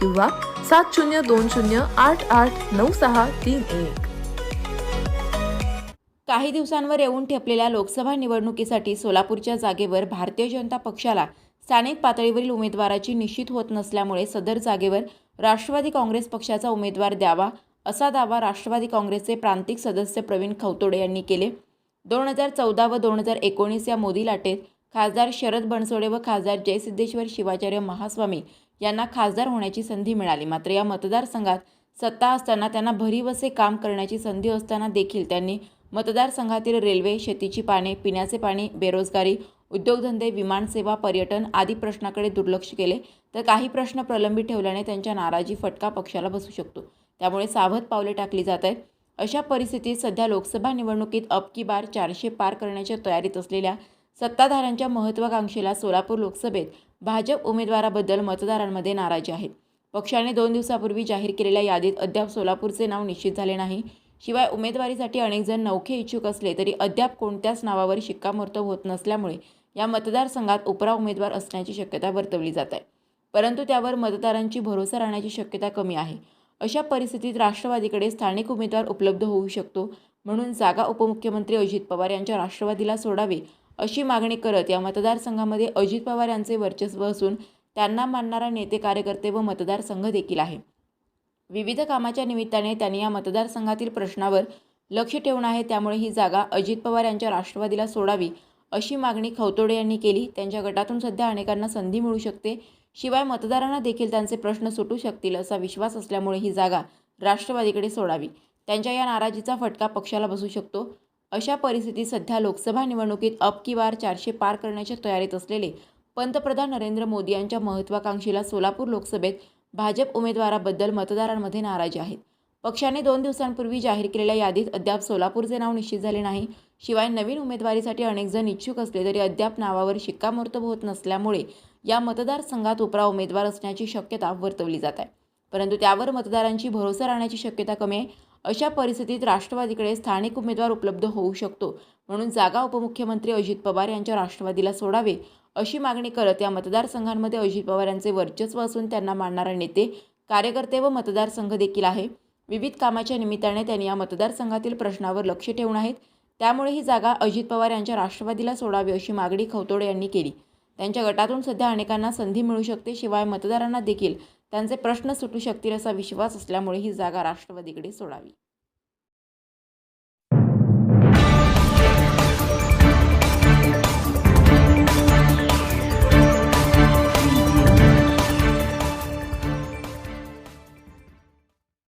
किंवा सात शून्य दोन शून्य आठ आठ नऊ सहा तीन एक. काही दिवसांवर येऊन ठेपलेल्या लोकसभा निवडणुकीसाठी सोलापूरच्या जागेवर भारतीय जनता पक्षाला स्थानिक पातळीवरील उमेदवाराची निश्चित होत नसल्यामुळे सदर जागेवर राष्ट्रवादी काँग्रेस पक्षाचा उमेदवार द्यावा असा दावा राष्ट्रवादी काँग्रेसचे प्रांतिक सदस्य प्रवीण खवतोडे यांनी केले. दोन हजार चौदा व दोन हजार एकोणीस या मोदी लाटेत खासदार शरद बनसोडे व खासदार जयसिद्धेश्वर शिवाचार्य महास्वामी यांना खासदार होण्याची संधी मिळाली. मात्र या मतदारसंघात सत्ता असताना त्यांना भरीव असे काम करण्याची संधी असताना देखील त्यांनी मतदारसंघातील रेल्वे शेतीची पाने पिण्याचे पाणी बेरोजगारी उद्योगधंदे विमानसेवा पर्यटन आदी प्रश्नाकडे दुर्लक्ष केले तर काही प्रश्न प्रलंबित ठेवल्याने त्यांच्या नाराजी फटका पक्षाला बसू शकतो. त्यामुळे सावध पावले टाकली जात आहेत. अशा परिस्थितीत सध्या लोकसभा निवडणुकीत अब की बार चारशे पार करण्याच्या तयारीत असलेल्या सत्ताधाऱ्यांच्या महत्त्वाकांक्षेला सोलापूर लोकसभेत भाजप उमेदवाराबद्दल मतदारांमध्ये नाराजी आहे. पक्षाने दोन दिवसापूर्वी जाहीर केलेल्या यादीत अद्याप सोलापूरचे नाव निश्चित झाले नाही. शिवाय उमेदवारीसाठी अनेक जण नौखे इच्छुक असले तरी अद्याप कोणत्याच नावावर शिक्कामोर्तब होत नसल्यामुळे या मतदारसंघात उपरा उमेदवार असण्याची शक्यता वर्तवली जात आहे. परंतु त्यावर मतदारांची भरोसा राहण्याची शक्यता कमी आहे. अशा परिस्थितीत राष्ट्रवादीकडे स्थानिक उमेदवार उपलब्ध होऊ शकतो म्हणून जागा उपमुख्यमंत्री अजित पवार यांच्या राष्ट्रवादीला सोडावे अशी मागणी करत या मतदारसंघामध्ये अजित पवार यांचे वर्चस्व असून त्यांना मानणारा नेते कार्यकर्ते व मतदारसंघ देखील आहे. विविध कामाच्या निमित्ताने त्यांनी या मतदारसंघातील प्रश्नावर लक्ष ठेवून आहे. त्यामुळे ही जागा अजित पवार यांच्या राष्ट्रवादीला सोडावी अशी मागणी खवतोडे यांनी केली. त्यांच्या गटातून सध्या अनेकांना संधी मिळू शकते. शिवाय मतदारांना देखील त्यांचे प्रश्न सुटू शकतील असा विश्वास असल्यामुळे ही जागा राष्ट्रवादीकडे सोडावी. त्यांच्या या नाराजीचा फटका पक्षाला बसू शकतो. अशा परिस्थितीत सध्या लोकसभा निवडणुकीत अब की वार चारशे पार करण्याच्या तयारीत असलेले पंतप्रधान नरेंद्र मोदी यांच्या महत्त्वाकांक्षीला सोलापूर लोकसभेत भाजप उमेदवाराबद्दल मतदारांमध्ये नाराजी आहेत पक्षाने दोन दिवसांपूर्वी जाहीर केलेल्या यादीत अद्याप सोलापूरचे नाव निश्चित झाले नाही. शिवाय नवीन उमेदवारीसाठी अनेक जण इच्छुक असले तरी अद्याप नावावर शिक्कामोर्तब होत नसल्यामुळे या मतदारसंघात उपरा उमेदवार असण्याची शक्यता वर्तवली जात आहे. परंतु त्यावर मतदारांची भरोसा राहण्याची शक्यता कमी आहे. अशा परिस्थितीत राष्ट्रवादीकडे स्थानिक उमेदवार उपलब्ध होऊ शकतो. म्हणून जागा उपमुख्यमंत्री अजित पवार यांच्या राष्ट्रवादीला सोडावे अशी मागणी करत या मतदारसंघांमध्ये अजित पवार यांचे वर्चस्व असून त्यांना मानणारा नेते कार्यकर्ते व मतदारसंघ देखील आहे. विविध कामाच्या निमित्ताने त्यांनी या मतदारसंघातील प्रश्नावर लक्ष ठेवून आहेत. त्यामुळे ही जागा अजित पवार यांच्या राष्ट्रवादीला सोडावी अशी मागणी खवतोडे यांनी केली. त्यांच्या गटातून सध्या अनेकांना संधी मिळू शकते शिवाय मतदारांना देखील त्यांचे प्रश्न सुटू शकतील असा विश्वास असल्यामुळे ही जागा राष्ट्रवादीकडे सोडावी.